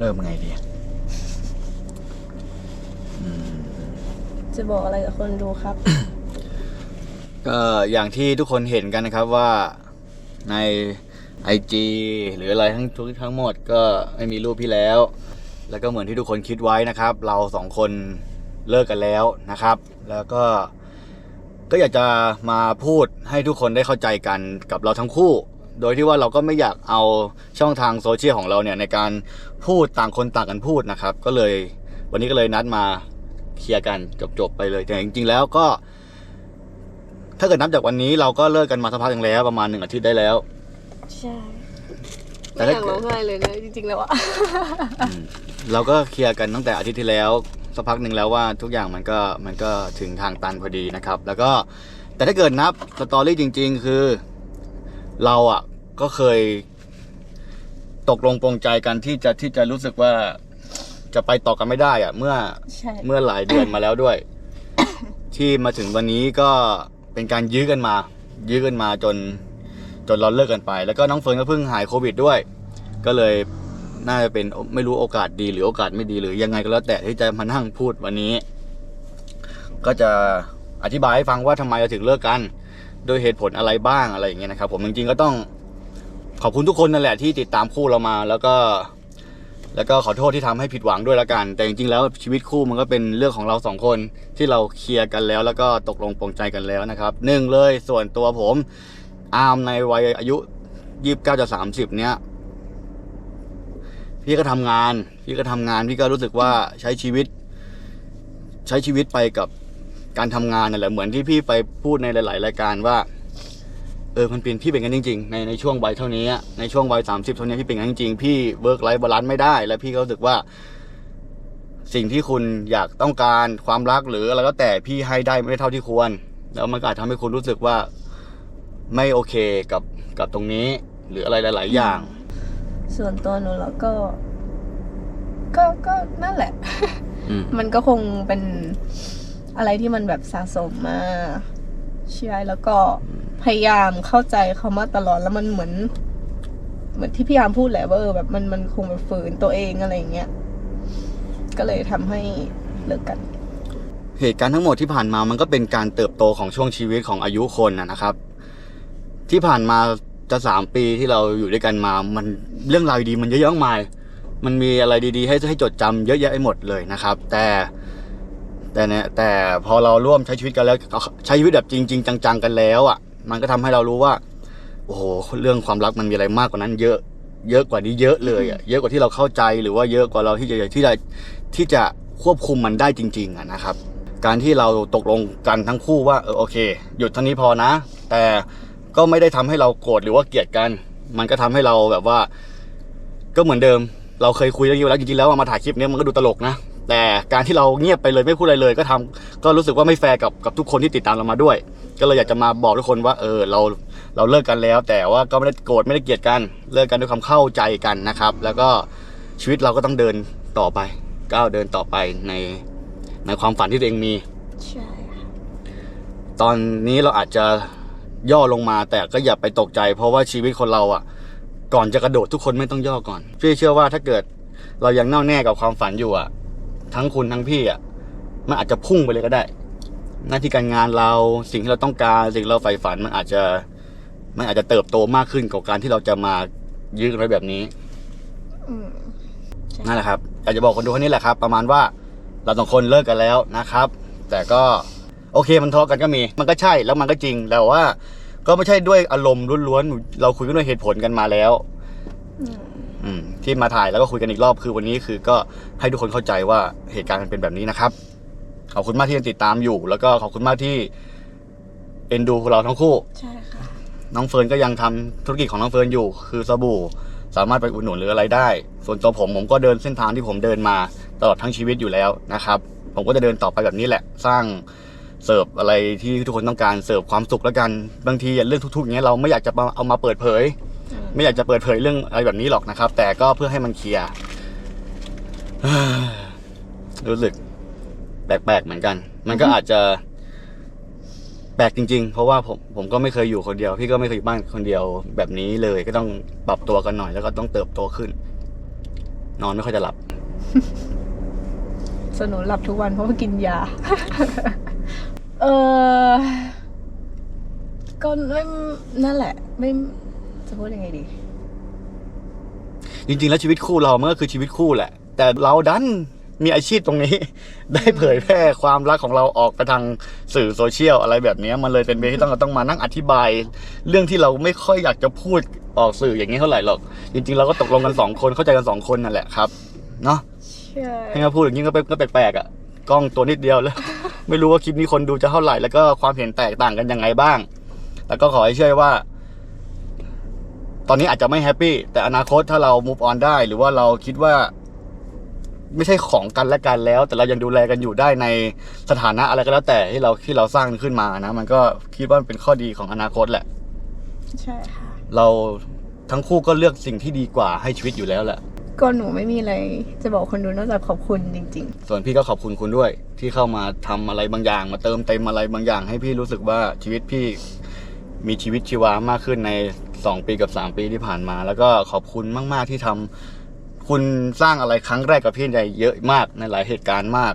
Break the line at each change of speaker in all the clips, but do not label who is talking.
เริ่มไงดีอืม
จะบอกอะไรกับคนดูครับ
ก็อย่างที่ทุกคนเห็นกันนะครับว่าใน IG หรืออะไรทั้งทุกทั้งหมดก็ไม่มีรูปพี่แล้ว แล้วก็เหมือนที่ทุกคนคิดไว้นะครับ เราสองคนเลิกกันแล้วนะครับ แล้วก็ก็อยากจะมาพูดให้ทุกคนได้เข้าใจกันกับเราทั้งคู่ โดยที่ว่าเราก็ไม่อยากเอาช่องทางโซเชียลของเราเนี่ยในการพูดต่างคนต่างกันพูดนะครับ ก็เลยวันนี้ก็เลยนัดมาเคลียร์กันจบๆไปเลยแต่จริงๆแล้วก็ ถ้าเกิดนับจากวันนี้เราก็เลิกกันมาสักพักหนึ่งแล้วประมาณหนึ่งอาทิตย์ได้แล้ว
ใช่
แต่
ไม่อ
ถ้า
ยากร้องไห้เลยนะจริงๆแล้วอะ
อืมเราก็เคลียร์กันตั้งแต่อาทิตย์ที่แล้วสักพักหนึ่งแล้วว่าทุกอย่างมันก็มันก็ถึงทางตันพอดีนะครับ แล้วก็แต่ถ้าเกิดนับสตอรี่จริง ๆ คือ เราอะ ก็เคย ตกลงปรงใจกันที่จะที่จะรู้สึกว่าจะไปต่อกันไม่ได้อะเมื่อ
ใช่
เมื่อหลายเดือนมาแล้วด้วย ที่มาถึงวันนี้ก็เป็นการยื้อกันมา ยื้อกันมาจน จนเราเลิกกันไป แล้วก็น้องเฟิร์นก็เพิ่งหายโควิดด้วย ก็เลยน่าจะเป็นไม่รู้โอกาสดีหรือโอกาสไม่ดีหรือยังไงก็แล้วแต่ที่จะมานั่งพูดวันนี้ ก็จะอธิบายให้ฟังว่าทำไมเราถึงเลิกกัน โดยเหตุผลอะไรบ้างอะไรอย่างเงี้ยนะครับผมจริงๆก็ต้อง ขอบคุณทุกคนนั่นแหละที่ติดตามคู่เรามา แล้วก็ แล้วก็ขอโทษที่ทำให้ผิดหวังด้วยละกัน แต่จริงๆแล้วชีวิตคู่มันก็เป็นเรื่องของเราสองคนที่เราเคลียร์กันแล้ว แล้วก็ตกลงปรงใจกันแล้วนะครับหนึ่งเลยส่วนตัวผมอาร์มในวัยอายุยี่สิบเก้าจะสามสิบเนี้ยพี่ก็ทำงาน พี่ก็ทำงาน พี่ก็รู้สึกว่าใช้ชีวิต ใช้ชีวิตไปกับการทำงานนั่นแหละเหมือนที่พี่ไปพูดในหลาย ๆ รายการว่า เออมันเป็นพี่เป็นกันจริงๆในในช่วงวัยเท่านี้อะในช่วงวัยสามสิบเท่านี้พี่เป็นกันจริงๆพี่เวิร์กไลฟ์บาลานซ์ไม่ได้ แล้วพี่ก็รู้สึกว่า สิ่งที่คุณอยากต้องการความรักหรืออะไรก็แต่พี่ให้ได้ไม่เท่าที่ควร แล้วมันก็อาจทำให้คุณรู้สึกว่าไม่โอเคกับกับตรงนี้ หรืออะไรหลาย ๆ อย่าง
ส่วนตัวหนูแล้วก็ ก็ก็นั่นแหละ
อืม
มันก็คงเป็นอะไรที่มันแบบสะสมมา ใช่แล้วก็พยายามเข้าใจเขามาตลอดแล้วมันเหมือน เหมือนที่พี่ยามพูดแหละว่าเออแบบมันมันคงแบบฝืนตัวเองอะไรอย่างเงี้ยก็เลยทำให้เลิกกัน
เหตุการณ์ทั้งหมดที่ผ่านมามันก็เป็นการเติบโตของช่วงชีวิตของอายุคนนะครับ ที่ผ่านมาจะสามปีที่เราอยู่ด้วยกันมา มันเรื่องราวดีมันเยอะแยะมากมาย มันมีอะไรดีๆ ให้ให้จดจำเยอะแยะไปหมดเลยนะครับ แต่ แต่เนี่ยแต่พอเราร่วมใช้ชีวิตกันแล้วใช้ชีวิตแบบจริงๆจังๆกันแล้วอะ มันก็ทำให้เรารู้ว่า โอ้โหเรื่องความรักมันมีอะไรมากกว่านั้น เยอะ เยอะกว่านี้เยอะเลยอะเยอะกว่าที่เราเข้าใจหรือว่าเยอะกว่าเราที่จะที่จะที่จะควบคุมมันได้จริง ๆอะนะครับ การที่เราตกลงกันทั้งคู่ว่าเออโอเค หยุดเท่านี้พอนะ แต่ก็ไม่ได้ทำให้เราโกรธหรือว่าเกลียดกัน มันก็ทำให้เราแบบว่า ก็เหมือนเดิม เราเคยคุยเรื่องนี้ไว้แล้วจริงๆแล้วมาถ่ายคลิปนี้มันก็ดูตลกนะ แต่การที่เราเงียบไปเลยไม่พูดอะไรเลยก็ทำก็รู้สึกว่าไม่แฟร์กับกับทุกคนที่ติดตามเรามาด้วย ก็เลยอยากจะมาบอกทุกคนว่าเออเราเราเลิกกันแล้ว แต่ว่าก็ไม่ได้โกรธไม่ได้เกลียดกันเลิกกันด้วยความเข้าใจกันนะครับ แล้วก็ชีวิตเราก็ต้องเดินต่อไปก้าวเดินต่อไปในในความฝันที่ตัวเองมี
ใช่ค่ะ
ตอนนี้เราอาจจะย่อลงมาแต่ก็อย่าไปตกใจ เพราะว่าชีวิตคนเราอะ ก่อนจะกระโดดทุกคนไม่ต้องย่อก่อนพี่เชื่อว่าถ้าเกิดเรายังแน่วแน่กับความฝันอยู่อะ ทั้งคุณทั้งพี่อะมันอาจจะพุ่งไปเลยก็ได้ หน้าที่การงานเราสิ่งที่เราต้องการสิ่งที่เราใฝ่ฝันมันอาจจะมันอาจจะเติบโตมากขึ้นกับการที่เราจะมายื้อกันไว้แบบนี้
อืม
นั่นแหละครับอยากจะบอกคนดูแค่นี้แหละครับ ประมาณว่าเราสองคนเลิกกันแล้วนะครับ แต่ก็โอเคมันทะเลาะกันก็มี มันก็ใช่แล้วมันก็จริงแต่ว่า ก็ไม่ใช่ด้วยอารมณ์ล้วนๆเราคุยกันด้วยเหตุผลกันมาแล้ว
อืม
อืม ที่มาถ่ายแล้วก็คุยกันอีกรอบคือวันนี้คือก็ให้ทุกคนเข้าใจว่าเหตุการณ์มันเป็นแบบนี้นะครับ ขอบคุณมากที่ยังติดตามอยู่ แล้วก็ขอบคุณมากที่เอ็นดูพวกเราทั้งคู่
ใช่ค่ะ
น้องเฟิร์นก็ยังทำธุรกิจของน้องเฟิร์นอยู่ คือสบู่สามารถไปอุดหนุนหรืออะไรได้ ส่วนตัวผมผมก็เดินเส้นทางที่ผมเดินมาตลอดทั้งชีวิตอยู่แล้วนะครับ ผมก็จะเดินต่อไปแบบนี้แหละ สร้างเสิร์ฟอะไรที่ทุกคนต้องการเสิร์ฟความสุขแล้วกัน บางทีเรื่องทุกๆอย่างเงี้ยเราไม่อยากจะมาเอามาเปิดเผย
อืม
ไม่อยากจะเปิดเผยเรื่องอะไรแบบนี้หรอกนะครับ แต่ก็เพื่อให้มันเคลียร์รู้สึกแปลกๆเหมือนกัน มันก็อาจจะแปลกจริง ๆ เพราะว่าผมผมก็ไม่เคยอยู่คนเดียว พี่ก็ไม่เคยอยู่บ้านคนเดียวแบบนี้เลย ก็ต้องปรับตัวกันหน่อย แล้วก็ต้องเติบโตขึ้น นอนไม่ค่อยจะหลับ
สนุนหลับทุกวันเพราะว่ากินยา เออก็ไม่นั่นแหละ ไม่ จะพูดยังไงดี
จริง ๆ แล้วชีวิตคู่เรามันก็คือชีวิตคู่แหละ แต่เราดันมีอาชีพตรงนี้ ได้เผยแพร่ความรักของเราออกไปทางสื่อโซเชียลอะไรแบบเนี้ยมันเลยเป็นเวที่ต้องต้องมานั่งอธิบาย เรื่องที่เราไม่ค่อยอยากจะพูดออกสื่ออย่างนี้เท่าไหร่หรอก จริง ๆ เราก็ตกลงกันสองคนเข้าใจกันสองคนนั่นแหละครับเนาะ
ใช่
ให้มาพูดอย่างนี้ก็เป็นก็แปลกๆอะกล้องตัวนิดเดียวแล้ว ไม่รู้ว่าคลิปนี้คนดูจะเท่าไหร่แล้วก็ความเห็นแตกต่างกันยังไงบ้าง แล้วก็ขอให้เชื่อว่า ตอนนี้อาจจะไม่แฮปปี้แต่อนาคตถ้าเรา move on ได้ หรือว่าเราคิดว่า ไม่ใช่ของกันและกันแล้ว แต่เรายังดูแลกันอยู่ได้ในสถานะอะไรก็แล้วแต่ที่เราที่เราสร้างขึ้นมานะ มันก็คิดว่ามันเป็นข้อดีของอนาคตแหละ
ใช่ค่ะ
เราทั้งคู่ก็เลือกสิ่งที่ดีกว่าให้ชีวิตอยู่แล้วแหละ
ก็หนูไม่มีอะไรจะบอกคนดูนอกจากขอบคุณจริง
ส่วนพี่ก็ขอบคุณคุณด้วย ที่เข้ามาทำอะไรบางอย่าง มาเติมเต็มอะไรบางอย่าง ให้พี่รู้สึกว่าชีวิตพี่ มีชีวิตชีวามากขึ้นใน 2 ปีกับ 3 ปีที่ผ่านมา แล้วก็ขอบคุณมาก ๆ ที่ทำคุณสร้างอะไรครั้งแรกกับพี่ในเยอะมากในหลายเหตุการณ์มาก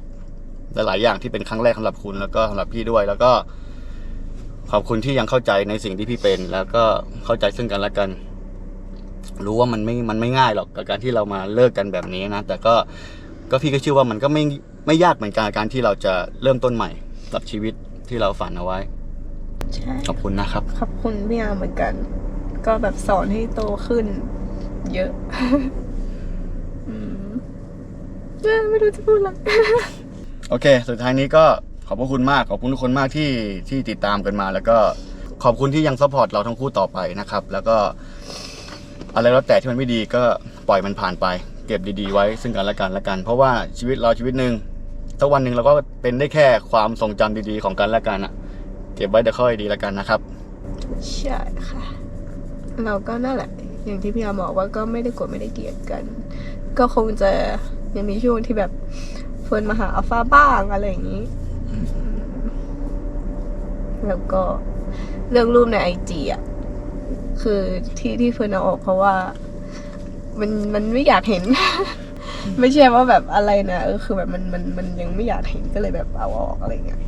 หลายๆอย่างที่เป็นครั้งแรกสำหรับคุณแล้วก็สำหรับพี่ด้วย แล้วก็ ขอบคุณที่ยังเข้าใจในสิ่งที่พี่เป็น แล้วก็เข้าใจซึ่งกันและกัน รู้ว่ามันไม่มันไม่ง่ายหรอกกับการที่เรามาเลิกกันแบบนี้นะแต่ก็ก็พี่ก็เชื่อว่ามันก็ไม่ไม่ยากเหมือนกันการที่เราจะเริ่มต้นใหม่กับชีวิตที่เราฝันเอาไว้
ใช่
ขอบคุณนะครับ
ขอบคุณพี่อาร์เหมือนกัน ก็แบบสอนให้โตขึ้น เยอะอืมเอ้ยไม่รู้จะพูดอะไร
โอเค สุดท้ายนี้ก็ขอบพระคุณมาก ขอบคุณทุกคนมากที่ที่ติดตามกันมา แล้วก็ขอบคุณที่ยังซัพพอร์ตเราทั้งคู่ต่อไปนะครับ แล้วก็ อะไรแล้วแต่ที่มันไม่ดีก็ปล่อยมันผ่านไป เก็บดีๆ ไว้ซึ่งกันและกันและกัน เพราะว่าชีวิตเราชีวิตหนึ่งสักวันหนึ่งเราก็เป็นได้แค่ความทรงจำดีๆของกันและกันอะ เก็บไว้แต่ค่อยดีแล้วกันนะครับ
ใช่ค่ะ เราก็นั่นแหละ อย่างที่พี่อาบอกว่าก็ไม่ได้โกดไม่ได้เกลียดกัน ก็คงจะยังมีช่วงที่แบบเฟิร์นมาหาอัลฟาบ้างอะไรอย่างนี้ แล้วก็เรื่องรูปในไอจีอะ คือที่ที่เฟิร์นเอาออกเพราะว่า มันมันไม่อยากเห็น ไม่ใช่ว่าแบบอะไรนะเออคือแบบมันมันมันยังไม่อยากเห็นก็เลยแบบเอาออกอะไรเงี้ย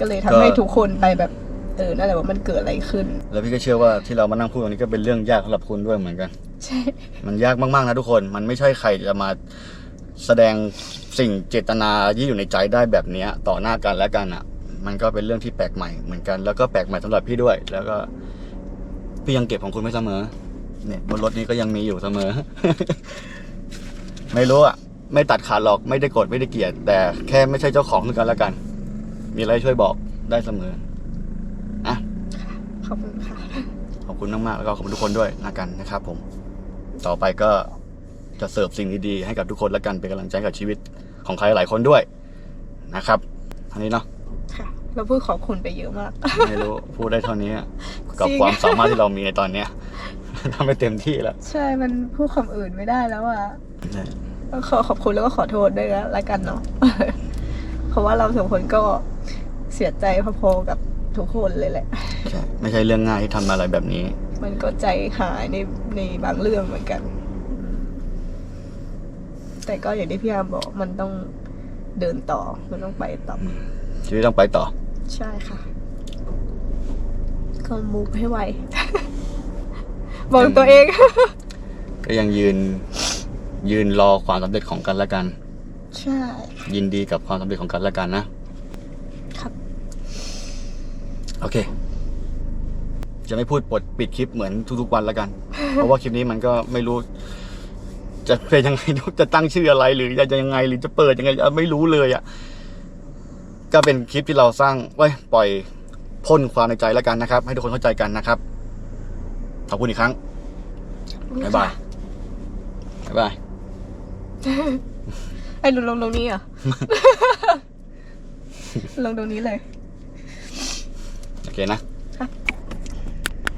ก็เลยทำให้
ก็
ทุกคนไปแบบเออนั่นแหละว่ามันเกิดอะไรขึ้น
แล้วพี่ก็เชื่อว่าที่เรามานั่งพูดตรงนี้ก็เป็นเรื่องยากสำหรับคุณด้วยเหมือนกัน
ใช่
มันยากมาก ๆ นะทุกคน มันไม่ใช่ใครจะมาแสดงสิ่งเจตนาที่อยู่ในใจได้แบบเนี้ยต่อหน้ากันและกันอะ มันก็เป็นเรื่องที่แปลกใหม่เหมือนกัน แล้วก็แปลกใหม่สำหรับพี่ด้วย แล้วก็ พี่ยังเก็บของคุณไว้เสมอ เนี่ยบนรถนี้ก็ยังมีอยู่เสมอ ไม่รู้อะ ไม่ตัดขาดหรอก ไม่ได้โกรธไม่ได้เกลียด แต่แค่ไม่ใช่เจ้าของด้วยกันและกัน มีอะไรช่วยบอกได้เสมออะ
ขอบคุณค่ะ
ขอบคุณมากๆแล้วก็ขอบคุณทุกคนด้วยนะกันนะครับผม ต่อไปก็จะเสิร์ฟสิ่งดีๆให้กับทุกคนและกันเป็นกำลังใจให้กับชีวิตของใครหลายคนด้วยนะครับอันนี้เนาะ
ค่ะ เราพูดขอบคุณไปเยอะมาก
ไม่รู้พูดได้เท่านี้อะกับ
จริง
ความสามารถที่เรามีในตอนเนี้ยทำไปเต็มที่แล้ว
ใช่มันพูดคำอื่นไม่ได้แล้วอะก็ขอขอบคุณแล้วก็ขอโทษด้วยนะละกันเนาะ เพราะว่าเราสองคนก็เสียใจพอๆกับทุกคนเลยแหละ
ใช่ไม่ใช่เรื่องง่ายที่ทำอะไรแบบนี้
มันก็ใจหายในในบางเรื่องเหมือนกัน แต่ก็อย่างที่พี่อาร์มบอกมันต้องเดินต่อ มันต้องไปต่อ
ชีวิตต้องไปต่อ
ใช่ค่ะ ก็มูฟให้ไว บอกตัวเอง
ก็ยังยืน ยืนรอความสำเร็จของกันและกัน
ใช่
ยินดีกับความสำเร็จของกันและกันนะ
ครับ
โอเค จะไม่พูดปดปิดคลิปเหมือนทุกๆวันแล้วกัน เพราะว่าคลิปนี้มันก็ไม่รู้ จะเป็นยังไง จะตั้งชื่ออะไรหรือจะยังไงหรือจะเปิดยังไงอะไม่รู้เลยอะ ก็เป็นคลิปที่เราสร้างไว้ปล่อยพ่นความในใจแล้วกันนะครับ ให้ทุกคนเข้าใจกันนะครับ ขอบคุณอีกครั้ง บ๊ายบาย บ๊ายบาย
ไอ้ลงลงตรงนี้เหรอะ ลงตรงนี้เลย
โอเคนะ